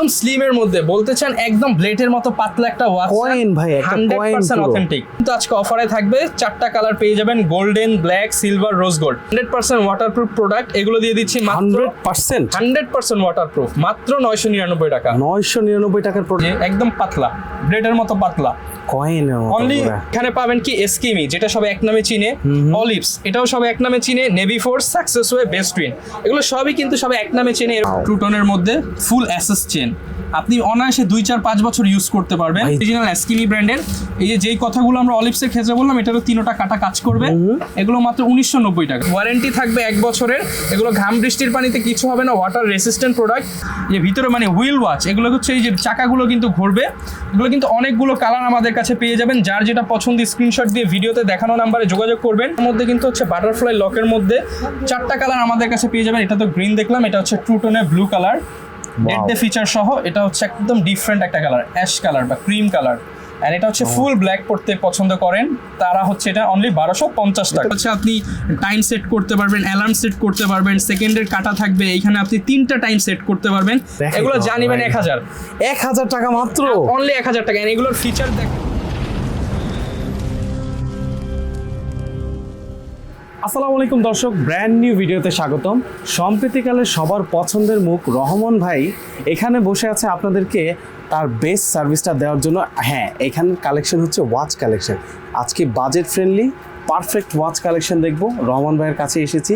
একদম স্লিমের মধ্যে। বলতে চান একদম ব্লেডের মতো পাতলা একটা ওয়াচ কয়েন ভাই, একটা কয়েন। অথেন্টিক কিন্তু আজকে অফারে থাকবে চারটা কালার পেয়ে যাবেন golden black silver rose gold hundred percent waterproof product এগুলো দিয়ে দিচ্ছি মাত্র hundred percent hundred percent waterproof মাত্র নয়শো নিরানব্বই টাকা। নয়শো নিরানব্বই টাকার প্রোডাক্ট একদম পাতলা। ব্লেডের মতো পাতলা। কয়েনের মতো অনলি এখানে পাবেন কি এসকিমি যেটা সব এক নামে চিনে। অলিভস এটাও সব এক নামে চিনে। Naviforce success way best twin এগুলো সবই কিন্তু সব এক নামে চিনে। ট্রুটনের মধ্যে ফুল অ্যাসেস চেন আপনি অনায়াসে দুই চার পাঁচ বছর ইউজ করতে পারবেন। অরিজিনাল এসকিমি ব্র্যান্ডের এই যে যেই কথাগুলো আমরা অলিভসের ক্ষেত্রে বললাম এটারও তিনোটা কাটা কাজ করবে। এগুলো মাত্র উনিশশো নব্বই টাকা। ওয়ারেন্টি থাকবে এক বছরের। এগুলো ঘাম বৃষ্টির পানিতে কিছু হবে না। ওয়াটার রেসিস্ট্যান্ট প্রোডাক্ট যে ভিতরে মানে হুইল ওয়াচ এগুলো হচ্ছে এই যে চাকাগুলো কিন্তু ঘুরবে। এগুলো কিন্তু অনেকগুলো কালার আমাদের কাছে পেয়ে যাবেন। যার যেটা পছন্দ স্ক্রিনশট দিয়ে ভিডিওতে দেখানো নাম্বারে যোগাযোগ করবেন। এর মধ্যে কিন্তু হচ্ছে বাটারফ্লাই লকের মধ্যে চারটা কালার আমাদের কাছে পেয়ে যাবেন। এটা তো গ্রিন দেখলাম এটা হচ্ছে ট্রুটনের blue colour date day feature সহ এটা হচ্ছে একদম ডিফারেন্ট একটা কালার অ্যাশ কালার বা ক্রিম কালার অ্যান্ড এটা হচ্ছে ফুল ব্ল্যাক পড়তে পছন্দ করেন। তারা হচ্ছে এটা অনলি বারোশো পঞ্চাশ টাকা। হচ্ছে আপনি টাইম সেট করতে পারবেন অ্যালার্ম সেট করতে পারবেন সেকেন্ডের কাটা থাকবে এইখানে আপনি তিনটা টাইম সেট করতে পারবেন। এগুলো জানিবেন এক হাজার। এক হাজার টাকা মাত্র? অনলি এক হাজার টাকা। এগুলোর ফিচার দেখ আসসালামু আলাইকুম দর্শক ব্র্যান্ড নিউ ভিডিওতে স্বাগতম। সম্প্রীতিকালে সবার পছন্দের মুখ রহমান ভাই, এখানে বসে আছে আপনাদেরকে তার বেস্ট সার্ভিসটা দেওয়ার জন্য। হ্যাঁ এখানের কালেকশন হচ্ছে ওয়াচ কালেকশন আজকে budget friendly perfect watch collection দেখব। রহমান ভাইয়ের কাছে এসেছি।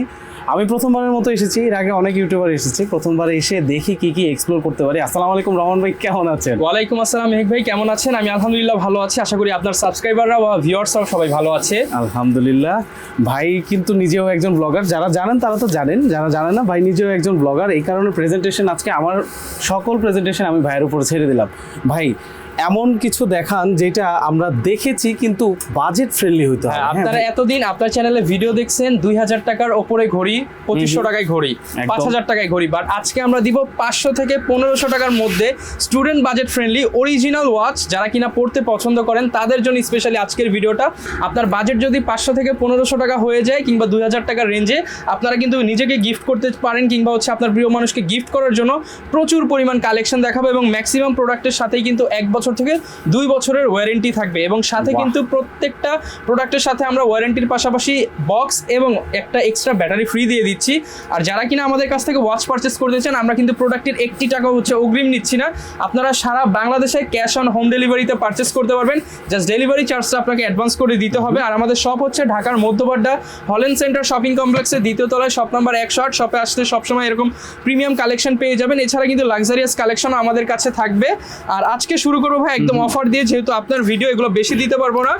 আমি প্রথমবারের মতো এসেছি এর আগে অনেক ইউটিউবার এসেছি প্রথমবার এসে দেখি কি কি এক্সপ্লোর করতে পারি। আসসালামু আলাইকুম রহমান ভাই কেমন আছেন? ওয়ালাইকুম আসসালাম মেহেক ভাই কেমন আছেন? আমি আলহামদুলিল্লাহ ভালো আছি আশা করি আপনার সাবস্ক্রাইবাররা বা ভিউয়ার্সরাও সবাই ভালো আছে। আলহামদুলিল্লাহ। ভাই কিন্তু নিজেও একজন ব্লগার যারা জানেন তারা তো জানেন যারা জানেন না ভাই নিজেও একজন ব্লগার এই কারণে প্রেজেন্টেশন আজকে আমার সকল প্রেজেন্টেশন আমি ভাইয়ের উপর ছেড়ে দিলাম। ভাই এমন কিছু দেখান যেটা আমরা দেখেছি কিন্তু বাজেট ফ্রেন্ডলি হতে হবে। হ্যাঁ, হ্যাঁ, আপনারা এতদিন আপনার চ্যানেলে ভিডিও দেখছেন দুই হাজার টাকার ওপরে ঘড়ি পঁচিশশো টাকায় ঘড়ি পাঁচ হাজার টাকায় ঘড়ি বাট আজকে আমরা দিব পাঁচশো থেকে পনেরোশো টাকার মধ্যে student budget friendly original watch যারা কিনা পড়তে পছন্দ করেন তাদের জন্য স্পেশালি আজকের ভিডিওটা আপনার বাজেট যদি পাঁচশো থেকে পনেরোশো টাকা হয়ে যায় কিংবা দুই হাজার টাকার রেঞ্জে আপনারা কিন্তু নিজেকে গিফট করতে পারেন কিংবা হচ্ছে আপনার প্রিয় মানুষকে গিফট করার জন্য প্রচুর পরিমাণ কালেকশন দেখাবো এবং ম্যাক্সিমাম প্রোডাক্টের সাথেই কিন্তু এক বছর থেকে দুই বছরের ওয়ারেন্টি থাকবে এবং সাথে কিন্তু প্রত্যেকটা প্রোডাক্টের সাথে আমরা ওয়ারেন্টির পাশাপাশি বক্স এবং একটা এক্সট্রা ব্যাটারি ফ্রি দিয়ে দিচ্ছি। আর যারা কিনা আমাদের কাছ থেকে ওয়াচ পারচেস করতে চান আমরা কিন্তু প্রোডাক্টের একটি টাকা হচ্ছে অগ্রিম নিচ্ছি না। আপনারা সারা বাংলাদেশে ক্যাশ অন হোম ডেলিভারিতে পারচেস করতে পারবেন। জাস্ট ডেলিভারি চার্জটা আপনাকে অ্যাডভান্স করে দিতে হবে। আর আমাদের শপ হচ্ছে ঢাকার মধ্যবাড্ডা হলেন সেন্টার শপিং কমপ্লেক্সের দ্বিতীয় তলায় শপ নাম্বার একশো আট। শপে আসতে সবসময় এরকম প্রিমিয়াম কালেকশন পেয়ে যাবেন। এছাড়া কিন্তু লাক্সারিয়াস কালেকশনও আমাদের কাছে থাকবে। আর আজকে শুরু করব ভাই একদম অফার দিয়ে যেহেতু আপনার ভিডিও এগুলো বেশি দিতে পারব না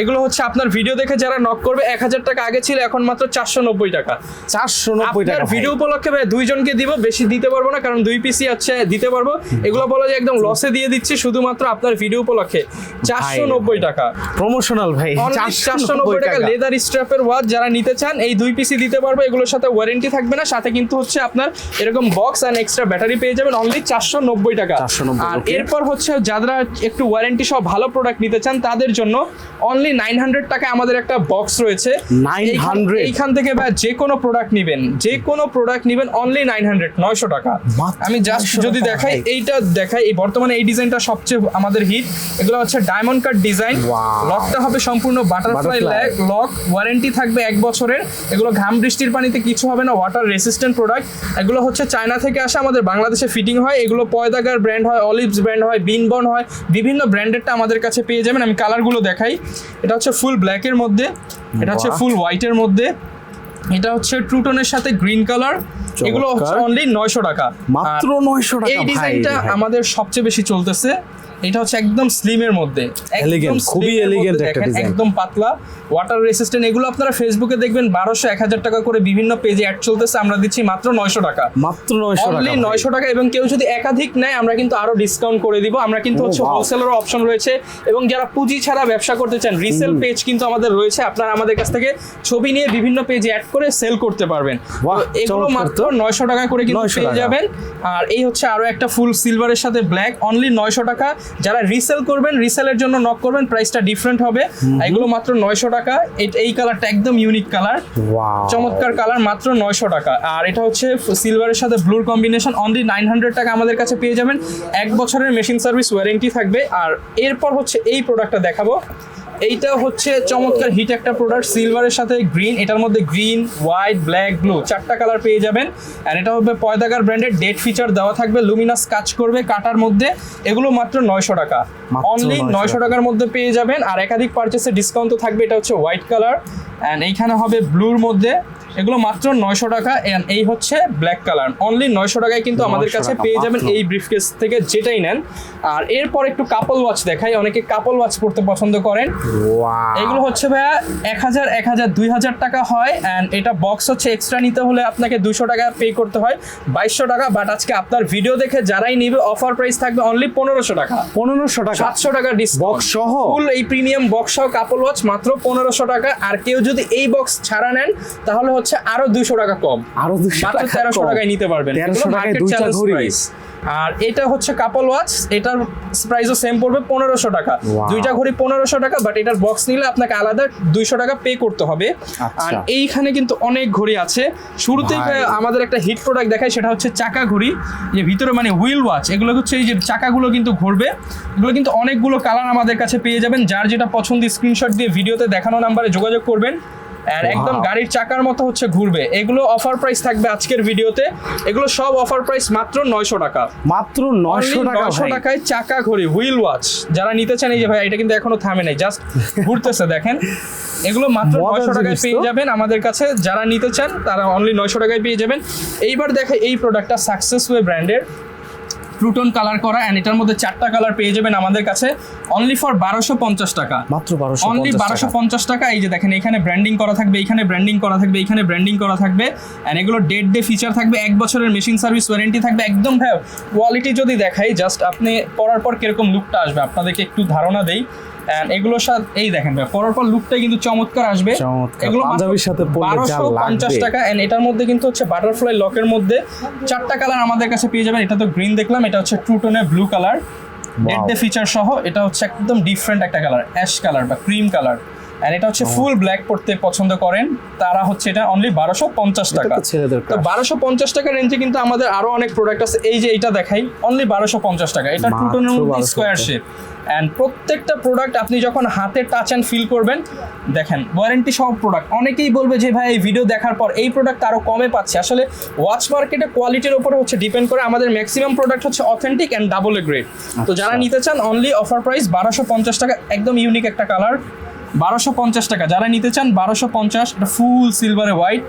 এগুলো হচ্ছে আপনার ভিডিও দেখে যারা নক করবে এক হাজার টাকা আগে ছিল এখন মাত্র চারশো নব্বই টাকা। চারশো নব্বই টাকা ভিডিও উপলক্ষে ভাই দুইজনকে দিব বেশি দিতে পারব না কারণ দুই পিসি হচ্ছে দিতে পারব। এগুলো বলা যায় একদম লসে দিয়ে দিচ্ছি শুধুমাত্র আপনার ভিডিও উপলক্ষে। চারশো নব্বই টাকা। প্রমোশনাল ভাই চারশো নব্বই টাকা লেদার স্ট্র্যাপের ওয়াচ যারা নিতে চান এই দুই পিসি দিতে পারব এগুলোর সাথে ওয়ারেন্টি থাকবে না সাথে কিন্তু হচ্ছে আপনার এরকম বক্স অ্যান্ড এক্সট্রা ব্যাটারি পেয়ে যাবেন অনলি চারশো নব্বই টাকা। আর এরপর হচ্ছে যারা একটু ওয়ারেন্টি সহ ভালো প্রোডাক্ট নিতে চান তাদের জন্য অনলি নাইন হান্ড্রেড টাকা আমাদের একটা বক্স রয়েছে। 900 এইখান- থেকে বা যে কোনো প্রোডাক্ট নিবেন যে কোনো প্রোডাক্ট নিবেন অনলি নাইন হান্ড্রেড নয়শো টাকা। আমি জাস্ট যদি দেখাই এইটা দেখাই এই বর্তমানে এই ডিজাইনটা সবচেয়ে আমাদের হিট এগুলো হচ্ছে ডায়মন্ড কাট ডিজাইন লকটা হবে সম্পূর্ণ বাটারফ্লাই. লক ওয়ারেন্টি থাকবে এক বছরের। এগুলো ঘাম বৃষ্টির পানিতে কিছু হবে না ওয়াটার রেসিস্ট্যান্ট প্রোডাক্ট এগুলো হচ্ছে চায়না থেকে আসা আমাদের বাংলাদেশে ফিটিং হয়। এগুলো পয়দাগার ব্র্যান্ড হয় অলিভস ব্র্যান্ড হয় বিনবন হয়। বিভিন্ন ব্র্যান্ডেডটা আমাদের কাছে পেয়ে যাবেন। আমি কালারগুলো দেখাই। এটা হচ্ছে ফুল ব্ল্যাকের মধ্যে এটা হচ্ছে ফুল হোয়াইটের মধ্যে। এটা হচ্ছে ট্রুটনের সাথে গ্রিন কালার। এগুলো হচ্ছে অনলি নয়শো টাকা। মাত্র নয়শো টাকা, এই ডিজাইনটা আমাদের সবচেয়ে বেশি চলতেছে। এটা হচ্ছে একদম স্লিমের মধ্যে। Elegant, খুবই মধ্যে একটা design। একদম পাতলা। ওয়াটার রেসিস্ট্যান্ট এগুলো আপনারা ফেসবুকে দেখবেন বারোশো এক হাজার টাকা করে বিভিন্ন পেজে অ্যাড চলতেছে। আমরা দিচ্ছি মাত্র নয়শো টাকা। মাত্র নয়শো টাকা অনলি ভাই। নয়শো টাকা এবং কেউ যদি একাধিক নেয় আমরা কিন্তু আরও ডিসকাউন্ট করে দিব। আমরা কিন্তু হচ্ছে. হোলসেলের অপশন রয়েছে। এবং যারা পুঁজি ছাড়া ব্যবসা করতে চান রিসেল পেজ কিন্তু আমাদের রয়েছে। আপনারা আমাদের কাছ থেকে ছবি নিয়ে বিভিন্ন পেজে অ্যাড করে সেল করতে পারবেন। এগুলো মাত্র তো। নয়শো টাকা করে কিন্তু 900 পেয়ে যাবেন। আর এই হচ্ছে আরও একটা ফুল সিলভারের সাথে ব্ল্যাক অনলি নয়শো টাকা। যারা রিসেল করবেন রিসেলের জন্য নক করবেন প্রাইসটা ডিফারেন্ট হবে। এগুলো মাত্র নয়শো টাকা। এই- কালারটা একদম ইউনিক কালার ওয়াও চমৎকার কালার মাত্র নয়শো টাকা। আর এটা হচ্ছে সিলভারের সাথে ব্লুর কম্বিনেশন অনলি নাইন হান্ড্রেড টাকা আমাদের কাছে পেয়ে যাবেন। এক বছরের মেশিন সার্ভিস ওয়ারেন্টি থাকবে। আর এরপর হচ্ছে এই প্রোডাক্টটা দেখাবো। এইটা হচ্ছে চমৎকার হিট একটা প্রোডাক্ট সিলভারের সাথে গ্রিন এটার মধ্যে গ্রিন হোয়াইট ব্ল্যাক ব্লু চারটা কালার পেয়ে যাবেন। অ্যান্ড এটা হবে পয়দাগার ব্র্যান্ডের ডেট ফিচার দেওয়া থাকবে লুমিনাস কাজ করবে কাটার মধ্যে। এগুলো মাত্র নয়শো টাকা। অনলি 900 নয়শো টাকার মধ্যে পেয়ে যাবেন। আর একাধিক পারচেসে ডিসকাউন্ট তো থাকবে এটা হচ্ছে হোয়াইট কালার অ্যান্ড এইখানে হবে ব্লুর মধ্যে। এগুলো মাত্র নয়শো টাকা অ্যান্ড এই হচ্ছে ব্ল্যাক কালার অনলি নয়শো টাকায় কিন্তু আমাদের কাছে পেয়ে যাবেন। এই ব্রিফকেস থেকে যেটাই নেন। আর এরপর একটু কাপল ওয়াচ দেখাই অনেকে কাপল ওয়াচ পড়তে পছন্দ করেন। এগুলো হচ্ছে ভাইয়া এক হাজার এক হাজার দুই হাজার টাকা হয় অ্যান্ড এটা বক্স হচ্ছে এক্সট্রা নিতে হলে আপনাকে দুশো টাকা পে করতে হয় বাইশশো টাকা বাট আজকে আপনার ভিডিও দেখে যারাই নিবে অফার প্রাইস থাকবে অনলি পনেরোশো টাকা। পনেরোশো টাকা। সাতশো টাকা বক্স সহ? ফুল এই প্রিমিয়াম বক্স সহ কাপল ওয়াচ মাত্র পনেরোশো টাকা আর কেউ যদি এই বক্স ছাড়া নেন তাহলে হচ্ছে আরও দুশো টাকা কম। আরও দুশো তেরোশো টাকায় নিতে পারবেন। 1300 এগুলো টাকায় দুইটা ঘড়ি। আর এটা হচ্ছে কাপল ওয়াচ এটার প্রাইসও সেম পড়বে পনেরোশো টাকা। দুইটা ঘড়ি পনেরোশো টাকা বাট এটার বক্স নিলে আপনাকে আলাদা দুইশো টাকা পে করতে হবে। আচ্ছা। আর এইখানে কিন্তু অনেক ঘড়ি আছে। শুরুতেই আমাদের একটা হিট প্রোডাক্ট দেখায় সেটা হচ্ছে চাকা ঘড়ি। যে ভিতরে মানে হুইল ওয়াচ এগুলো হচ্ছে এই যে চাকাগুলো কিন্তু ঘুরবে। এগুলো কিন্তু অনেকগুলো কালার আমাদের কাছে পেয়ে যাবেন। যার যেটা পছন্দ স্ক্রিনশট দিয়ে ভিডিওতে দেখানো নাম্বারে যোগাযোগ করবেন। আর একদম গাড়ির চাকার মতো হচ্ছে ঘুরবে। এগুলো অফার প্রাইস থাকবে আজকের ভিডিওতে এগুলো সব অফার প্রাইস মাত্র নয়শো টাকা। মাত্র নয়শো টাকা টাকায় চাকা ঘড়ি হুইল ওয়াচ যারা নিতে চান এই যে ভাই এটা কিন্তু এখনও থামে নাই। জাস্ট ঘুরতেছে দেখেন। এগুলো মাত্র নয়শো টাকায় পেয়ে যাবেন আমাদের কাছে। যারা নিতে চান তারা অনলি নয়শো টাকায় পেয়ে যাবেন। এইবার দেখে এই প্রোডাক্টটা সাকসেস ওয়ে ব্র্যান্ডের প্লুটন কালার করা অ্যান্ড এটার মধ্যে চারটা কালার পেয়ে যাবেন আমাদের কাছে। অনলি ফর বারোশো পঞ্চাশ টাকা। মাত্র বারোশো অনলি বারোশো পঞ্চাশ টাকা। এই যে দেখেন এখানে ব্র্যান্ডিং করা থাকবে এখানে ব্র্যান্ডিং করা থাকবে এখানে ব্র্যান্ডিং করা থাকবে। অ্যান্ড এগুলো ডেড ডে ফিচার থাকবে এক বছরের মেশিন সার্ভিস ওয়ারেন্টি থাকবে। একদম ভাই কোয়ালিটি যদি দেখাই জাস্ট আপনি পরার পর কীরকম লুকটা আসবে আপনাদেরকে একটু ধারণা দেই। এগুলোর সাথে এই দেখেন ভাই পরার পর লুকটা কিন্তু চমৎকার আসবে। এগুলো পাঞ্জাবির সাথে বারোশো পঞ্চাশ টাকা এন্ড এটার মধ্যে কিন্তু হচ্ছে বাটারফ্লাই লকের মধ্যে চারটা কালার আমাদের কাছে পেয়ে যাবেন। এটা তো গ্রিন দেখলাম এটা হচ্ছে ট্রুটনের ব্লু কালার ডে ফিচার সহ এটা হচ্ছে একদম ডিফারেন্ট একটা কালার অ্যাশ কালার বা ক্রিম কালার এন্ড এটা হচ্ছে ফুল ব্ল্যাক পড়তে পছন্দ করেন। তারা হচ্ছে এটা অনলি বারোশো পঞ্চাশ টাকা। তো। বারোশো পঞ্চাশ টাকা রেঞ্জে কিন্তু আমাদের আরও অনেক প্রোডাক্ট আছে। এই যে এটা দেখাই অনলি বারোশো পঞ্চাশ টাকা। এটা মাত্র টুটনের মধ্যে স্কোয়ার শেপ অ্যান্ড প্রত্যেকটা প্রোডাক্ট আপনি যখন হাতে টাচ অ্যান্ড ফিল করবেন দেখেন ওয়ারেন্টি সহ প্রোডাক্ট অনেকেই বলবে যে ভাই এই ভিডিও দেখার পর এই প্রোডাক্ট আরও কমে পাচ্ছে। আসলে ওয়াচ মার্কেটে কোয়ালিটির উপরে হচ্ছে ডিপেন্ড করে। আমাদের ম্যাক্সিমাম প্রোডাক্ট হচ্ছে authentic and double A grade তো যারা আচ্ছা। নিতে চান অনলি অফার প্রাইস বারোশো পঞ্চাশ টাকা। একদম ইউনিক একটা কালার বারোশো পঞ্চাশ টাকা। যারা নিতে চান বারোশো পঞ্চাশ এটা ফুল সিলভারে হোয়াইট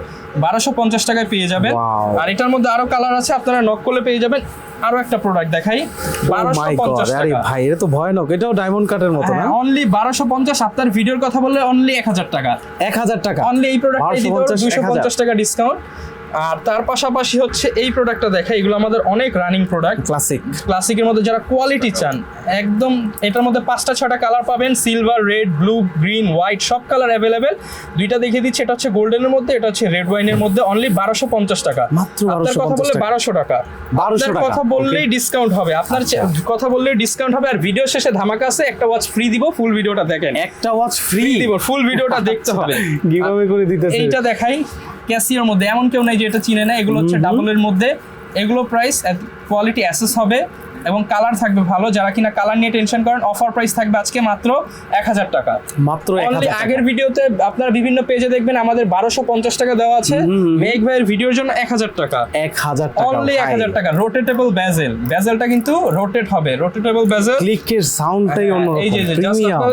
বারোশো পঞ্চাশ টাকায় পেয়ে যাবেন। আর এটার মধ্যে আরও কালার আছে আপনারা নক করলে পেয়ে যাবেন। আরও একটা প্রোডাক্ট দেখাই বারোশো পঞ্চাশ Oh টাকা। ভাই এটা তো ভয়ানক এটাও ডায়মন্ড কাটের মতো না? অনলি বারোশো পঞ্চাশ আপনার ভিডিওর কথা বললে অনলি এক হাজার টাকা। এক হাজার টাকা। অনলি এই প্রোডাক্টটা 1250, দিতে পারব দুশো পঞ্চাশ টাকা ডিসকাউন্ট আর তার পাশাপাশি হচ্ছে এই প্রোডাক্টটা দেখা এগুলো আমাদের অনেক রানিং প্রোডাক্ট ক্লাসিক ক্লাসিকের মধ্যে যারা কোয়ালিটি চান একদম এটার মধ্যে পাঁচটা ছটা কালার পাবেন silver red blue green white সব কালার অ্যাভেলেবেল দুইটা দেখিয়ে দিচ্ছি এটা হচ্ছে গোল্ডেনের মধ্যে এটা হচ্ছে রেড ওয়াইনের মধ্যে অনলি বারোশো পঞ্চাশ টাকা। আপনার কথা বললে বারোশো টাকা। 1200 আপনার কথা বললেই ডিসকাউন্ট হবে। আপনার কথা বললেই ডিসকাউন্ট হবে আর ভিডিও শেষে ধামাকা আছে একটা ওয়াচ ফ্রি দিব ফুল ভিডিওটা দেখেন। একটা ওয়াচ ফ্রি দিব ফুল ভিডিওটা দেখতে হবে। করে দিতেছে। এইটা দেখাই। ক্যাসিওর মধ্যে এমন কেউ নাই যে এটা চিনে না। এগুলো হচ্ছে ডাবলের মধ্যে। এগুলো প্রাইস কোয়ালিটি অ্যাসেস হবে এবং কালার থাকবে ভালো। যারা কিনা কালার নিয়ে টেনশন করেন অফার প্রাইস থাকবে আজকে মাত্র এক হাজার টাকা। মাত্র আগের ভিডিওতে আপনারা বিভিন্ন পেজে দেখবেন আমাদের বারোশো পঞ্চাশ টাকা দেওয়া আছে। মেঘ ভাইয়ের ভিডিওর জন্য এক হাজার টাকা। এক হাজার অনলি এক হাজার টাকা। রোটেটেবল ব্যাজেল ব্যাজেলটা কিন্তু রোটেট হবে। রোটেটেবল ব্যাজেল ক্লিকের সাউন্ডটাই অন্য এই যে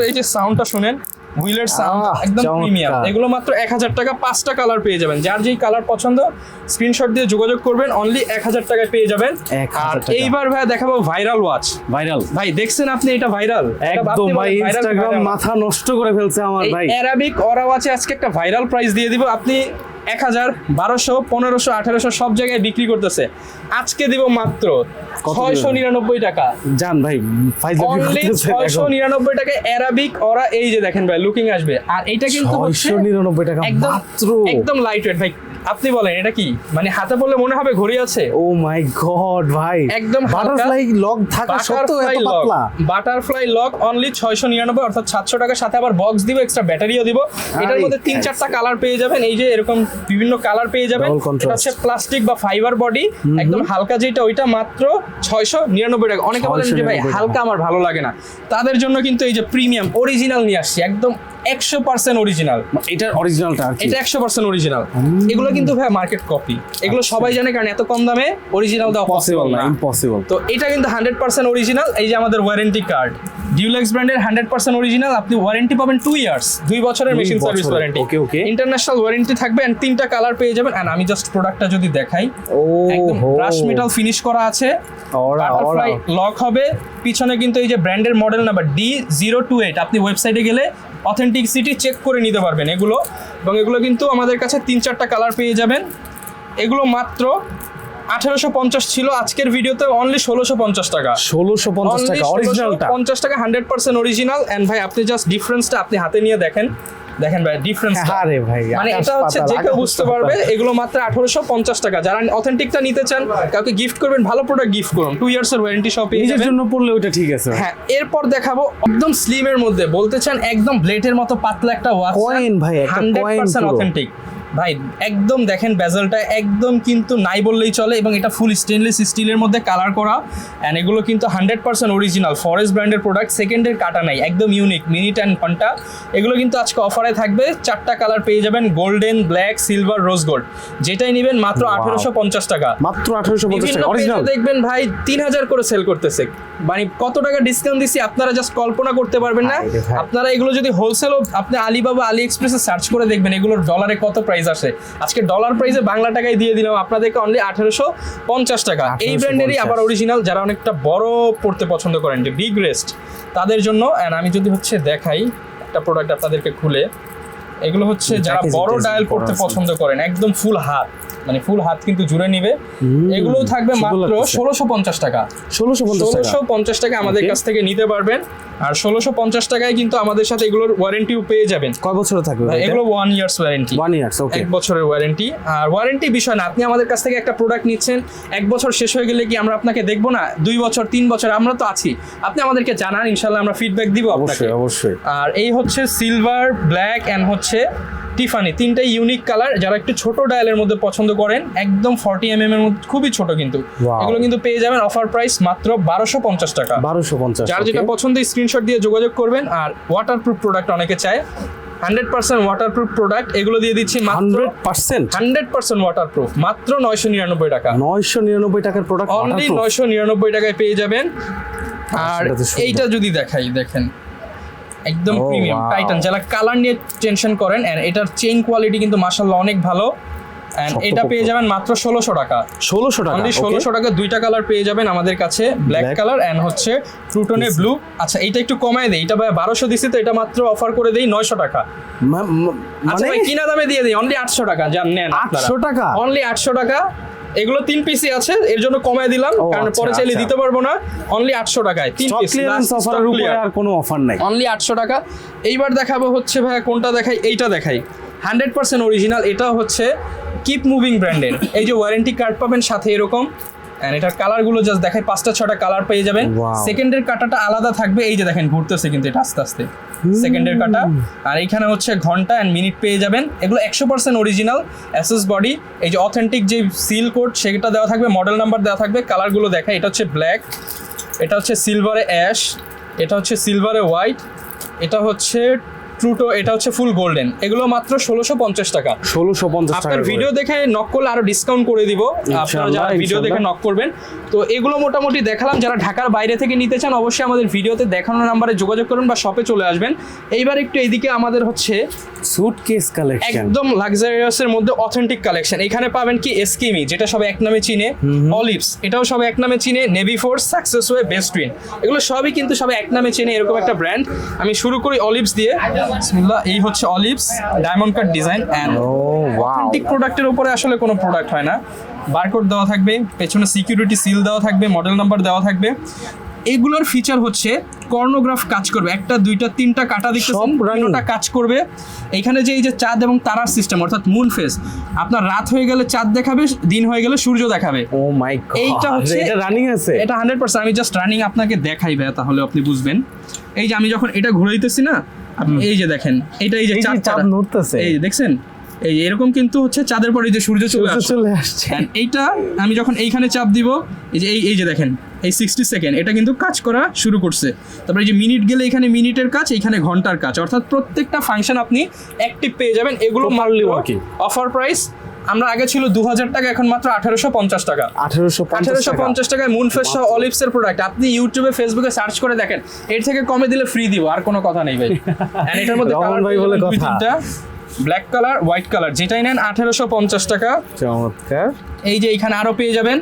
এই যে সাউন্ডটা শুনেন হুইলের সাউন্ড একদম প্রিমিয়াম। এগুলো মাত্র এক হাজার টাকা পাঁচটা কালার পেয়ে যাবেন। যার যেই কালার পছন্দ স্ক্রিনশট দিয়ে যোগাযোগ করবেন অনলি এক হাজার টাকায় পেয়ে যাবেন। আর। এইবার ভাই দেখাবো ভাইরাল ওয়াচ ভাইরাল ভাই দেখছেন আপনি এটা ভাইরাল একদম ভাই ইনস্টাগ্রাম মাথা নষ্ট করে ফেলছে আমার ভাই। অ্যারাবিক অরা ওয়াচে আজকে একটা ভাইরাল প্রাইস দিয়ে দিব। আপনি এক হাজার বারোশো পনেরোশো আঠারোশো সব জায়গায় বিক্রি করতেছে। আজকে দিব মাত্র ছয়শো নিরানব্বই টাকা। জান ভাই ছয়শো নিরানব্বই টাকা অ্যারাবিক ওরা এই যে দেখেন ভাই লুকিং আসবে। আর এটা কিন্তু নিরানব্বই টাকা একদম একদম লাইট ওয়েট ভাই। আপনি বলেন এটা কি? মানে হাতে পড়লে মনে হবে ঘড়ি আছে? ও মাই গড ভাই। একদম বাটারফ্লাই লক থাকা সত্ত্বেও এত পাতলা। বাটারফ্লাই লক অনলি ছয়শো নিরানব্বই অর্থাৎ সাতশো টাকার সাথে আবার বক্স দিব এক্সট্রা ব্যাটারিও দিব। এটার মধ্যে তিন চারটা কালার পেয়ে যাবেন এই যে এরকম বিভিন্ন কালার পেয়ে যাবেন। এটা হচ্ছে প্লাস্টিক বা ফাইবার বডি একদম হালকা যেটা ওইটা মাত্র ছয়শো নিরানব্বই টাকা। অনেকে বলেন যে ভাই হালকা আমার ভালো লাগে না। তাদের জন্য কিন্তু এই যে প্রিমিয়াম অরিজিনাল নিয়ে আসছি। একদম একশো পার্সেন্ট অরিজিনাল এটার অরিজিনালটা এটা একশো পার্সেন্ট অরিজিনাল এগুলো কিন্তু ভাই মার্কেট কপি এগুলো সবাই জানে কারণ এত কম দামে অরিজিনাল দেওয়া পসিবল না ইম্পসিবল তো এটা কিন্তু হান্ড্রেড পার্সেন্ট অরিজিনাল এই যে আমাদের ওয়ারেন্টি কার্ড ডিউলেক্স ব্র্যান্ডের হান্ড্রেড পার্সেন্ট অরিজিনাল আপনি ওয়ারেন্টি পাবেন টু ইয়ার্স দুই বছরের machine service warranty okay, okay. International warranty থাকবে এন্ড তিনটা কালার পেয়ে যাবেন। এন্ড আমি জাস্ট প্রোডাক্টটা যদি দেখাই ও একদম ব্রাশ মেটাল ফিনিশ করা আছে। লক হবে। পিছনে কিন্তু এই যে ব্র্যান্ডের model number D zero two eight আপনি ওয়েবসাইটে গেলে অথেন্টিসিটি চেক করে নিতে পারবেন এগুলো। এবং এগুলো কিন্তু আমাদের কাছে তিন চারটা কালার পেয়ে যাবেন। এগুলো মাত্র আঠেরোশো পঞ্চাশ ছিল। আজকের ভিডিওতে অনলি ষোলোশো পঞ্চাশ টাকা। ষোলোশো পঞ্চাশ টাকা অরিজিনালটা পঞ্চাশ টাকা হান্ড্রেড পার্সেন্ট অরিজিনাল অ্যান্ড ভাই আপনি জাস্ট ডিফারেন্সটা আপনি হাতে নিয়ে দেখেন। দেখেন ভাই ডিফারেন্স আরে ভাই মানে এটা হচ্ছে যে কেউ বুঝতে পারবে এগুলো মাত্র আঠারোশো পঞ্চাশ টাকা। যারা অথেন্টিকটা নিতে চান কাউকে গিফট করবেন ভালো প্রোডাক্ট গিফট করুন। 2 ইয়ার্স এর ওয়ারেন্টি সহ পেয়ে যাবেন। জন্য পড়লে ওটা ঠিক আছে। হ্যাঁ এরপর দেখাবো একদম স্লিমের মধ্যে। বলতে চান একদম ব্লেডের মতো পাতলা একটা ওয়াচ কয়েন ভাই, একটা কয়েন 100% অথেন্টিক ভাই একদম দেখেন বেজেলটা একদম কিন্তু নাই বললেই চলে এবং এটা ফুল স্টেনলেস স্টিলের মধ্যে কালার করা। অ্যান্ড এগুলো কিন্তু হান্ড্রেড পার্সেন্ট অরিজিনাল ফরেস্ট ব্র্যান্ডের প্রোডাক্ট সেকেন্ডের কাটা নাই একদম ইউনিক মিনিট অ্যান্ড ঘণ্টা। এগুলো কিন্তু আজকে অফারে থাকবে চারটা কালার পেয়ে যাবেন golden black silver rose gold যেটাই নেবেন মাত্র আঠেরোশো পঞ্চাশ টাকা। মাত্র আঠারোশো পঞ্চাশ টাকা দেখবেন ভাই তিন হাজার করে সেল করতেছে। মানে কত টাকা ডিসকাউন্ট দিচ্ছি আপনারা জাস্ট কল্পনা করতে পারবেন না। আপনারা এগুলো যদি হোলসেলও আপনি আলিবাবা আলি এক্সপ্রেসে সার্চ করে দেখবেন এগুলোর ডলারে কত প্রাইস আসে। আজকে ডলার প্রাইসে বাংলা টাকায় দিয়ে দিলাম আপনাদেরকে অনলি আঠারোশো পঞ্চাশ টাকা। এই ব্র্যান্ডেরই আবার অরিজিনাল যারা অনেকটা বড় পড়তে পছন্দ করেন যে বিগ রেস্ট তাদের জন্য অ্যান্ড আমি যদি হচ্ছে দেখাই একটা প্রোডাক্ট আপনাদেরকে খুলে এগুলো হচ্ছে যারা বড় ডায়াল করতে পছন্দ করেন একদম ফুল হাত। মানে ফুল হাত কিন্তু জুড়ে নিবে। এগুলো থাকবে মাত্র ষোলোশো পঞ্চাশ টাকা। ষোলোশো ষোলোশো পঞ্চাশ টাকা আমাদের কাছ থেকে নিতে পারবেন। আর ষোলোশো পঞ্চাশ টাকায় কিন্তু আমাদের সাথে এগুলোর ওয়ারেন্টিও পেয়ে যাবেন। কয় বছরে থাকবে এগুলো one years warranty one years okay এক বছরের ওয়ারেন্টি আর ওয়ারেন্টি বিষয় না আপনি আমাদের কাছ থেকে একটা প্রোডাক্ট নিচ্ছেন এক বছর শেষ হয়ে গেলে কি আমরা আপনাকে দেখব না? দুই বছর তিন বছর আমরা তো আছি। আপনি আমাদেরকে জানান ইনশাল্লাহ আমরা ফিডব্যাক দিব অবশ্যই অবশ্যই। আর এই হচ্ছে সিলভার ব্ল্যাক অ্যান্ড হচ্ছে টিফানি তিনটাই ইউনিক কালার যারা একটু ছোট ডায়ালের মধ্যে পছন্দ করেন একদম ফর্টি এম এর মধ্যে খুবই ছোট কিন্তু। এগুলো কিন্তু পেয়ে যাবেন অফার প্রাইস মাত্র বারোশো পঞ্চাশ টাকা। বারোশো পঞ্চাশ যার যেটা পছন্দ স্ক্রিনশট দিয়ে যোগাযোগ করবেন আর ওয়াটারপ্রুফ প্রোডাক্ট অনেকে চায়। হান্ড্রেড পার্সেন্ট ওয়াটারপ্রুফ প্রোডাক্ট এগুলো দিয়ে দিচ্ছি মাত্র hundred percent hundred percent waterproof মাত্র নয়শো নিরানব্বই টাকা। নয়শো নিরানব্বই টাকার প্রোডাক্ট অনলি নয়শো নিরানব্বই টাকায় পেয়ে যাবেন। আর। এইটা যদি দেখাই দেখেন। একদম Oh, প্রিমিয়াম টাইটান যারা কালার নিয়ে টেনশন করেন এন্ড এটার চেইন কোয়ালিটি কিন্তু মাশাল্লাহ অনেক ভালো। এন্ড এটা পেয়ে যাবেন মাত্র ষোলোশো টাকা। ষোলোশো টাকা ষোলোশো টাকা দুইটা কালার পেয়ে যাবেন আমাদের কাছে ব্ল্যাক কালার এন্ড হচ্ছে ট্রুটনে ব্লু আচ্ছা এটা একটু কমায় দেই। এটা ভাই বারোশো দিছি তো এটা মাত্র অফার করে দেই নয়শো টাকা। আচ্ছা মানে? ভাই কিনা দামে দিয়ে দিই। অনলি আটশো টাকা যান নেন 800 টাকা? অনলি আটশো টাকা। এগুলো তিন পিসি আছে এর জন্য কমায় দিলাম কারণ আচ্ছা, পরে চাইলে আচ্ছা। দিতে পারব না। অনলি আটশো টাকায় তিন পিস অফারের উপরে আর কোনো অফার নাই। অনলি আটশো টাকা। এইবার দেখাবো হচ্ছে ভাই কোনটা দেখাই এইটা দেখাই। হান্ড্রেড পার্সেন্ট অরিজিনাল এটা হচ্ছে কিপ মুভিং ব্র্যান্ডের এই যে ওয়ারেন্টি কার্ড পাবেন সাথে এরকম। এন্ড এটার কালারগুলো জাস্ট দেখাই পাঁচটা ছটা কালার পেয়ে যাবেন। সেকেন্ডের কাটাটা আলাদা থাকবে এই যে দেখেন ঘুরতেছে কিন্তু এটা আস্তে আস্তে। সেকেন্ডের কাটা। আর এখানে হচ্ছে ঘণ্টা অ্যান্ড মিনিট পেয়ে যাবেন। এগুলো একশো পার্সেন্ট অরিজিনাল অ্যাসেস বডি এই যে অথেন্টিক যে সিল কোড সেটা দেওয়া থাকবে মডেল নাম্বার দেওয়া থাকবে কালারগুলো দেখায় এটা হচ্ছে ব্ল্যাক এটা হচ্ছে সিলভারে অ্যাশ এটা হচ্ছে সিলভারে হোয়াইট এটা হচ্ছে ট্রুটো এটা হচ্ছে ফুল গোল্ডেন এগুলো মাত্র ষোলোশো পঞ্চাশ টাকা। ষোলোশো পঞ্চাশ টাকা আপনার ভিডিও দেখে নক করলে আরও ডিসকাউন্ট করে দিব। আপনারা যারা ভিডিও দেখে নক করবেন। তো এগুলো মোটামুটি দেখালাম। যারা ঢাকার বাইরে থেকে নিতে চান অবশ্যই আমাদের ভিডিওতে দেখানো নাম্বারে যোগাযোগ করুন বা শপে চলে আসবেন। এইবার একটু এইদিকে আমাদের হচ্ছে সুটকেস কালেকশন একদম লাক্সারিয়াস এর মধ্যে অথেন্টিক কালেকশন এখানে পাবেন কি এসকিমি যেটা সবাই এক নামে চিনে। অলিভস এটাও সবাই এক নামে চিনে। Naviforce success way best twin এগুলো সবই কিন্তু সবাই এক নামে চিনে এরকম একটা ব্র্যান্ড আমি শুরু করি অলিভস দিয়ে। বিসমিল্লাহ এই হচ্ছে Olevs diamond cut design and authentic প্রোডাক্টের উপরে আসলে কোনো প্রোডাক্ট হয় না। বারকোড দেওয়া থাকবে পেছনে সিকিউরিটি সিল দেওয়া থাকবে মডেল নাম্বার দেওয়া থাকবে। এগুলোর ফিচার হচ্ছে কর্নোগ্রাফ কাজ করবে। একটা দুইটা তিনটা কাটা দেখতেছেন? তিনটা কাজ করবে। এখানে যে এই যে চাঁদ এবং তারার সিস্টেম অর্থাৎ মুন ফেস আপনার রাত হয়ে গেলে চাঁদ দেখাবে দিন হয়ে গেলে সূর্য দেখাবে। ও মাই গড এইটা হচ্ছে- এটা রানিং আছে। এটা হান্ড্রেড পার্সেন্ট আমি জাস্ট রানিং আপনাকে দেখাই ভাইয়া তাহলে আপনি বুঝবেন। এই যে আমি যখন এটা ঘুরে দিতেছি না আপনি এই যে দেখেন এটা এই যে চাঁদ চাঁদ নড়তেছে। এই দেখছেন? এই এরকম কিন্তু হচ্ছে চাঁদের পরে যে সূর্য চলে আসছে। এইটা আমি যখন এইখানে চাপ দিব এই যে এই এই যে দেখেন এই সিক্সটি সেকেন্ড এটা কিন্তু কাজ করা শুরু করছে। তারপরে যে মিনিট গেলে এখানে মিনিটের কাজ এখানে ঘণ্টার কাজ। অর্থাৎ প্রত্যেকটা ফাংশন আপনি অ্যাক্টিভ পেয়ে যাবেন। এগুলো working. অফার প্রাইস আমরা আগে ছিল দু হাজার টাকা এখন মাত্র আঠারোশো পঞ্চাশ টাকা। আঠারোশো আঠারোশো পঞ্চাশ টাকায় মুনফেস সহ অলিভসের প্রোডাক্ট আপনি ইউটিউবে ফেসবুকে সার্চ করে দেখেন এর থেকে কমে দিলে ফ্রি দিব আর কোনো কথা নেই ভাই। এটার মধ্যে ভাই বলে কথা। ব্ল্যাক কালার হোয়াইট কালার যেটাই নেন আঠারোশো পঞ্চাশ টাকা। চমৎকার। এই যে এখানে আরও পেয়ে যাবেন।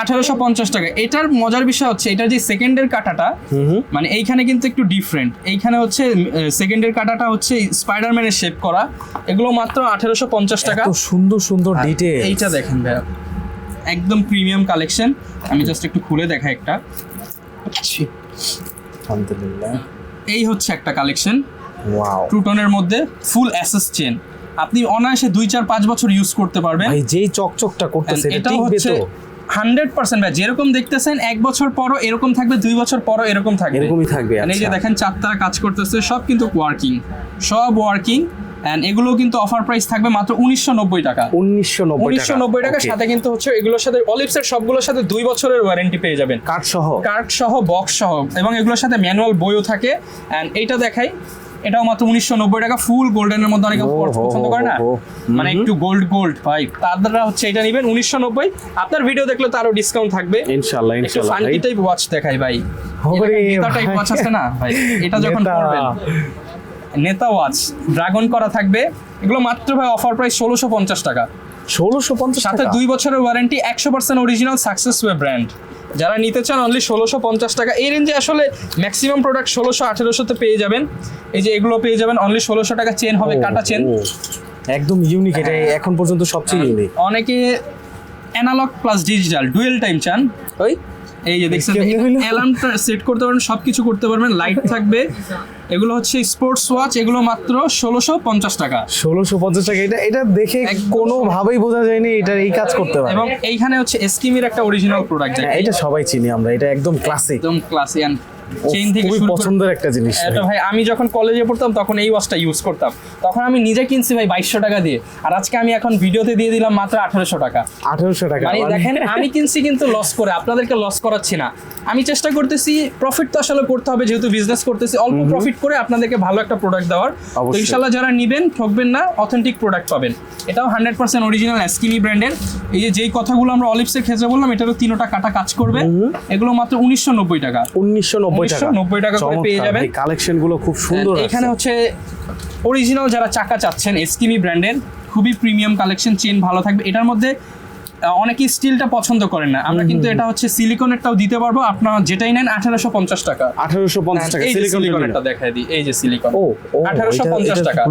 আঠারোশো পঞ্চাশ টাকা। এটার মজার বিষয় হচ্ছে এটার যে সেকেন্ডের কাটাটা মানে এইখানে কিন্তু একটু ডিফারেন্ট এইখানে হচ্ছে সেকেন্ডের কাটাটা হচ্ছে স্পাইডারম্যানের শেপ করা। এগুলো মাত্র আঠারোশো পঞ্চাশ টাকা। সুন্দর সুন্দর ডিটেল এইটা দেখেন ভাইয়া। একদম প্রিমিয়াম কালেকশন আমি জাস্ট একটু খুলে দেখাই একটা। আলহামদুলিল্লাহ। এই হচ্ছে একটা কালেকশন ওয়াও মধ্যে ফুল অ্যাসেস চেন আপনি অনায়াসে দুই চার পাঁচ বছর ইউজ করতে পারবেন। যেই চকচকটা করতেছে এটা হচ্ছে হান্ড্রেড পার্সেন্ট ভাই যেরকম দেখতেছেন এক বছর পরও এরকম থাকবে দুই বছর পরও এরকম থাকবে। এরকমই থাকবে And এই যে আচ্ছা। দেখেন চারটারা কাজ করতেছে সব কিন্তু ওয়ার্কিং সব ওয়ার্কিং এন্ড এগুলো কিন্তু অফার প্রাইস থাকবে মাত্র উনিশশো নব্বই টাকা। উনিশশো উনিশশো নব্বই টাকার সাথে কিন্তু হচ্ছে এগুলোর সাথে অলিভসের সবগুলোর সাথে দুই বছরের ওয়ারেন্টি পেয়ে যাবেন। কাঠ সহ? কার্ড সহ বক্স সহ এবং এগুলোর সাথে ম্যানুয়াল বইও থাকে অ্যান্ড এইটা দেখাই এটাও মাত্র উনিশশো নব্বই টাকা ফুল গোল্ডেনের মধ্যে অনেকে পছন্দ করে না? মানে একটু গোল্ড গোল্ড ভাই তারা হচ্ছে এটা নেবেন উনিশশো নব্বই। আপনার ভিডিও দেখলে তো আরও ডিসকাউন্ট থাকবে। ইনশাল্লাহ ইনশাল্লাহ ফান্কি টাইপ ওয়াচ দেখাই ভাই। ওরে নেতা টাইপ ওয়াচ আছে না ভাই? এটা যখন। পড়বেন নেতা ওয়াচ ড্রাগন করা থাকবে। এগুলো মাত্র ভাই অফার প্রাইস ষোলোশো পঞ্চাশ টাকা। ষোলোশো পঞ্চাশ সাথে দুই বছরের ওয়ারেন্টি একশো percent original success way brand যারা নিতে চান অনলি ষোলোশো পঞ্চাশ টাকা এই রেঞ্জে আসলে ম্যাক্সিমাম প্রোডাক্ট ষোলোশো আঠেরোশোতে পেয়ে যাবেন। এই যে এগুলো পেয়ে যাবেন অনলি ষোলোশো টাকা চেন হবে কাটা চেন একদম ইউনিক এটা হ্যাঁ। এখন পর্যন্ত সবচেয়ে ইউনিক অনেকে analog plus digital dual time চান। ওই? এই যে দেখছেন অ্যালার্মটা সেট করতে পারবেন সব কিছু করতে পারবেন লাইট থাকবে। এগুলো হচ্ছে স্পোর্টস ওয়াচ এগুলো মাত্র ষোলোশো পঞ্চাশ টাকা। ষোলোশো পঞ্চাশ টাকা। এটা এটা দেখে কোনোভাবেই বোঝা যায়নি এটা এই কাজ করতে পারে। এবং এইখানে হচ্ছে এসকিমির একটা অরিজিনাল প্রোডাক্ট হ্যাঁ, এটা সবাই চিনি আমরা এটা একদম ক্লাসিক একদম ক্লাসিয়ান চেইন থেকে খুবই পছন্দের একটা জিনিস। এটা ভাই আমি যখন কলেজে পড়তাম তখন এই ওয়াচটা ইউজ করতাম। তখন আমি নিজে কিনছি ভাই বাইশশো টাকা দিয়ে। আর আজকে আমি এখন ভিডিওতে দিয়ে দিলাম মাত্র আঠারোশো টাকা। আঠারোশো টাকা। মানে দেখেন আমি কিনছি কিন্তু লস করে আপনাদেরকে লস করাচ্ছি না। আমি চেষ্টা করতেছি প্রফিট তো আসলে করতে হবে যেহেতু বিজনেস করতেছি অল্প প্রফিট করে আপনাদেরকে ভালো একটা প্রোডাক্ট দেওয়ার। তো ইনশাল্লাহ যারা নিবেন ঠকবেন না অথেন্টিক প্রোডাক্ট পাবেন। এটাও হান্ড্রেড পার্সেন্ট অরিজিনাল স্কিনি ব্র্যান্ডের এই যে যেই কথাগুলো আমরা অলিভসের ক্ষেত্রে বললাম এটারও তিনোটা কাটা কাজ করবে। এগুলো মাত্র উনিশশো নব্বই টাকা। উনিশশো নব্বই টাকা। নব্বই টাকা করে পেয়ে যাবেন। কালেকশনগুলো খুব সুন্দর এখানে হচ্ছে অরিজিনাল যারা চাকা চাচ্ছেন এসকিমি ব্র্যান্ডের খুবই প্রিমিয়াম কালেকশন চেন ভালো থাকবে। এটার মধ্যে অনেকেই স্টিলটা পছন্দ করেন না। আমরা কিন্তু এটা হচ্ছে সিলিকনেরটাও দিতে পারব। আপনার যেটাই নেন আঠারোশো পঞ্চাশ টাকা। আঠারোশো পঞ্চাশ টাকা সিলিকন সিলিকনেরটা দেখাই দিই এই যে সিলিকন। আঠারোশো পঞ্চাশ টাকা।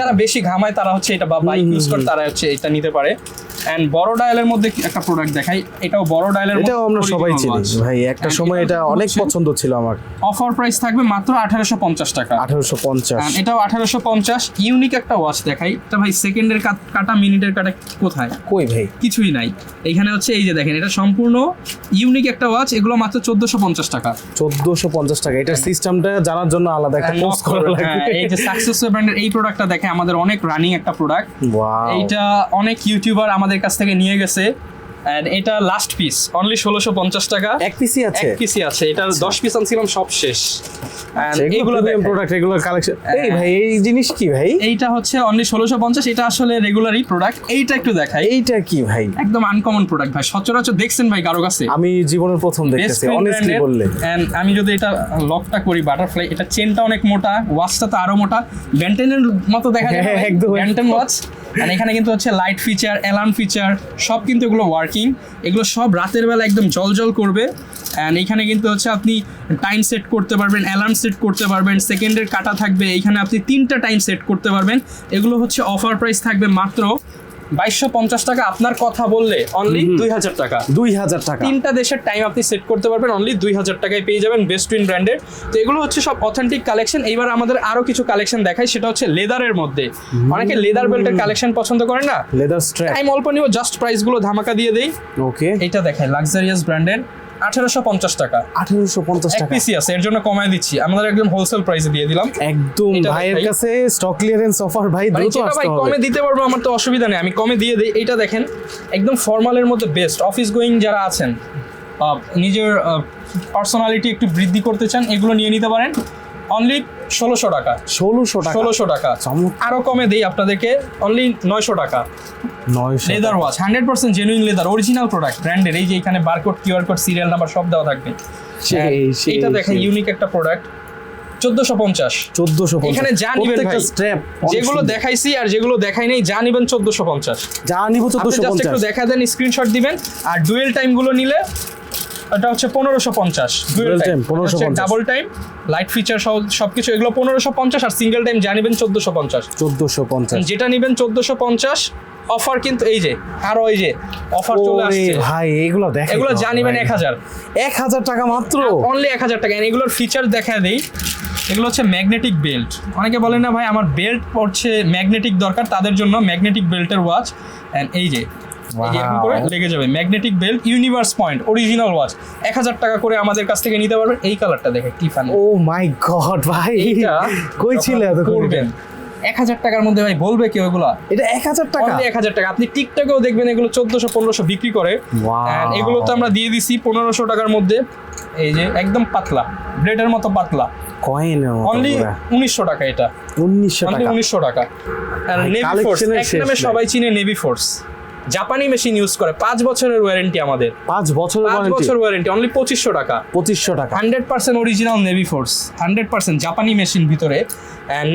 যারা বেশি ঘামায় তারা হচ্ছে এটা বা বাইক ইউজ করে তারা হচ্ছে এটা নিতে পারে। এন্ড বড় ডায়ালের মধ্যে একটা প্রোডাক্ট দেখাই এটাও বড় ডায়ালের এটাও আমরা সবাই চিনি ভাই। একটা সময় এটা অনেক পছন্দ ছিল আমার। অফার প্রাইস থাকবে মাত্র আঠারোশো পঞ্চাশ টাকা। আঠারোশো পঞ্চাশ। এটাও আঠারোশো পঞ্চাশ। ইউনিক একটা ওয়াচ দেখাই। এটা ভাই সেকেন্ডের কাটা মিনিটের কাটা কোথায়? কই ভাই? কিছুই নাই। এখানে হচ্ছে এই যে দেখেন এটা সম্পূর্ণ ইউনিক একটা ওয়াচ এগুলো মাত্র চোদ্দশো পঞ্চাশ টাকা। চোদ্দশো পঞ্চাশ টাকা। এটার সিস্টেমটা জানার জন্য আলাদা একটা কোর্স করা লাগবে। হ্যাঁ, এই যে সাকসেস ব্র্যান্ডের এই প্রোডাক্টটা দেখে আমাদের অনেক রানিং একটা প্রোডাক্ট. এইটা অনেক ইউটিউবার আমাদের কাছ থেকে নিয়ে গেছে। এন্ড এটা লাস্ট পিস অনলি ষোলোশো পঞ্চাশ টাকা। এক পিসই আছে। এক পিসি আছে এটা দশ পিস আনছিলাম সব শেষ। প্রিমিয়াম প্রোডাক্ট এগুলো কালেকশন এই। ভাই এই জিনিস কি ভাই? এইটা হচ্ছে অনলি ষোলোশো পঞ্চাশ এটা আসলে রেগুলারই প্রোডাক্ট এইটা একটু দেখাই। এইটা কি ভাই? একদম আনকমন প্রোডাক্ট ভাই সচরাচর দেখছেন ভাই কারও কাছে? আমি জীবনের প্রথম দেখতেছি অনেস্টলি বললে। এন্ড আমি যদি এটা লকটা করি বাটারফ্লাই এটা চেনটা অনেক মোটা ওয়াচটা তো আরও মোটা। ব্যান্টেনের মতো দেখা যায় হ্যাঁ, একদম। ব্যান্টেন ওয়াচ আর এখানে কিন্তু হচ্ছে লাইট ফিচার অ্যালার্ম ফিচার সব কিন্তু এগুলো ওয়ার্কিং এগুলো সব রাতের বেলা একদম জল জল করবে। অ্যান্ড এখানে কিন্তু হচ্ছে আপনি টাইম সেট করতে পারবেন অ্যালার্ম সেট করতে পারবেন সেকেন্ডের কাটা থাকবে, এখানে আপনি তিনটা টাইম সেট করতে পারবেন। এগুলো হচ্ছে অফার প্রাইস থাকবে মাত্র বাইশশো পঞ্চাশ টাকা আপনার কথা বললে অনলি দুই হাজার টাকা। দুই হাজার টাকা। তিনটা দেশের টাইম আপনি সেট করতে পারবেন অনলি দুই হাজার টাকায় পেয়ে যাবেন বেস্ট টুইন ব্র্যান্ডের তো এগুলো হচ্ছে সব অথেন্টিক কালেকশন এইবার আমাদের আরও কিছু কালেকশন দেখাই সেটা হচ্ছে লেদারের মধ্যে। অনেকে লেদার বেল্টের কালেকশন পছন্দ করে না? লেদার স্ট্র্যাপ আমি অল্প নিব জাস্ট প্রাইসগুলো ধামাকা দিয়ে দেই। ওকে এটা দেখাই লাক্সারিয়াস ব্র্যান্ডের আঠারোশো পঞ্চাশ টাকা। আঠেরোশো পঞ্চাশ টাকা। পিসি আছে এর জন্য কমায় দিচ্ছি। আমাদের একদম হোলসেল প্রাইসে দিয়ে দিলাম। একদম এটা ভাইয়ের কাছে স্টক ক্লিয়ারেন্স অফার ভাই দ্রুত আসতে ভাই কমে দিতে পারব আমার তো অসুবিধা নেই। আমি কমে দিয়ে দিই। এইটা দেখেন একদম ফর্মালের মধ্যে বেস্ট অফিস গোয়িং যারা আছেন নিজের পার্সোনালিটি একটু বৃদ্ধি করতে চান এগুলো নিয়ে নিতে পারেন। অনলি ষোলোশো টাকা। ষোলোশো টাকা। ষোলোশো টাকা। আরও কমে দিই আপনাদেরকে অনলি নয়শো টাকা। Leather watch hundred percent genuine leather original product ব্র্যান্ডের এই যে এখানে barcode QR code serial number সব দেওয়া থাকবে। এটা দেখেন ইউনিক একটা প্রোডাক্ট চোদ্দশো পঞ্চাশ। চোদ্দশো এখানে যা নিবেন স্ট্র্যাপ যেগুলো দেখাইছি আর যেগুলো দেখাই নেই যা নিবেন চোদ্দশো পঞ্চাশ। যা নিব চোদ্দশো একটু দেখা দেন স্ক্রিনশট দিবেন আর ডুয়েল টাইমগুলো নিলে এটা হচ্ছে পনেরোশো পঞ্চাশ। Dual time, 1550 double time light feature সহ সবকিছু এগুলো পনেরোশো পঞ্চাশ আর সিঙ্গেল টাইম যা নিবেন চোদ্দশো পঞ্চাশ। চোদ্দশো পঞ্চাশ। যেটা নিবেন চোদ্দশো পঞ্চাশ অফার কিন্তু এই যে আরও এই যে অফার চলে আসছে। ভাই এগুলো দেখ এগুলো হাজার। এক হাজার টাকা মাত্র? অনলি এক হাজার টাকা। এগুলোর ফিচার দেখা দেই এগুলো হচ্ছে ম্যাগনেটিক বেল্ট অনেকে বলেন না ভাই আমার বেল্ট পড়ছে ম্যাগনেটিক দরকার তাদের জন্য ম্যাগনেটিক বেল্টের ওয়াচ অ্যান্ড এই যে এরকম করে লেগে যাবে। Magnetic belt universe point original watch এক হাজার টাকা করে আমাদের কাছ থেকে নিতে পারবেন এই কালারটা দেখে কি ও মাই গড ভাই। এইটা কই ছিল এত করবেন এক হাজার টাকার মধ্যে ভাই বলবে কেউ এগুলা এটা এক হাজার টাকা? এক হাজার টাকা। আপনি টিকটকেও দেখবেন এগুলো চোদ্দশো পনেরোশো বিক্রি করে। এগুলো তো আমরা দিয়ে দিছি পনেরোশো টাকার মধ্যে। এই যে একদম পাতলা ব্রেডের মতো পাতলা। কয়েন অনলি উনিশশো টাকা এটা। উনিশশো টাকা। উনিশশো টাকা। আর নেভি ফোর্স এক নামে সবাই চিনে নেভি ফোর্স জাপানি মেশিন ইউজ করে। পাঁচ বছরের ওয়ারেন্টি আমাদের। পাঁচ বছর পাঁচ বছর ওয়ারেন্টি অনলি পঁচিশশো টাকা। পঁচিশশো টাকা। Hundred percent original Naviforce hundred percent জাপানি মেশিন ভিতরে।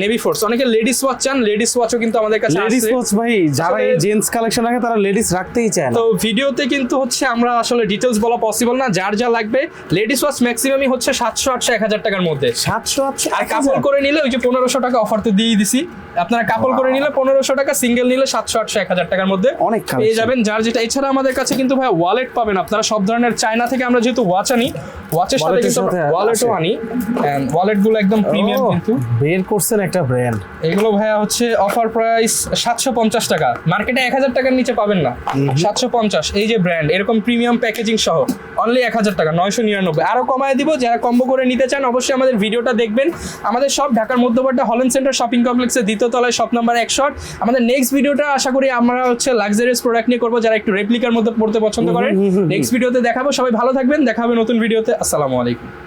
নেভি ফোর্স অনেকে লেডিস ওয়াচ চান লেডিস ওয়াচও কিন্তু আমাদের কাছে লেডিস ওয়াচ ভাই যারা এই জেন্টস কালেকশন রাখে তারা লেডিস রাখতেই চায় তো ভিডিওতে কিন্তু হচ্ছে আমরা আসলে ডিটেলস বলা পসিবল না যার যা লাগবে লেডিস ওয়াচ ম্যাক্সিমামই হচ্ছে সাতশো আটশো এক হাজার টাকার মধ্যে। সাতশো আটশো আর করে নিলে ওই যে পনেরোশো টাকা অফার তো দিয়ে দিছি। আপনারা করে নিলে পনেরোশো টাকা সিঙ্গেল নিলে সাতশো আটশো এক হাজার টাকার মধ্যে অনেক পেয়ে যাবেন। যার যেটা এছাড়া আমাদের কাছে কিন্তু ভাই ওয়ালেট পাবেন আপনারা। সব ধরনের চায়না থেকে আমরা যেহেতু ওয়াচ আনি ওয়াচের সাথে কিন্তু ওয়ালেটও আনি। ওয়ালেটগুলো একদম প্রিমিয়াম কিন্তু। বের করছেন একটা ব্র্যান্ড এগুলো ভাইয়া হচ্ছে অফার প্রাইস সাতশো পঞ্চাশ টাকা। মার্কেটে এক হাজার টাকার নিচে পাবেন না। সাতশো পঞ্চাশ এই যে ব্র্যান্ড এরকম প্রিমিয়াম প্যাকেজিং সহ। অনলি এক হাজার টাকা নয়শো নিরানব্বই। আরও কমায় দিব যারা কম্বো করে নিতে চান অবশ্যই আমাদের ভিডিওটা দেখবেন। আমাদের সব ঢাকার মধ্যবর্তী হলেন সেন্টার শপিং কমপ্লেক্সের দ্বিতীয় তলায় শপ নাম্বার একশো আমাদের নেক্সট ভিডিওটা আশা করি আমরা হচ্ছে লাক্সারিয়াস প্রোডাক্ট নিয়ে করব যারা একটু রেপ্লিকার মধ্যে পড়তে পছন্দ করেন। নেক্সট ভিডিওতে দেখাবো সবাই ভালো থাকবেন দেখা হবে নতুন ভিডিওতে। আসসালামু আলাইকুম।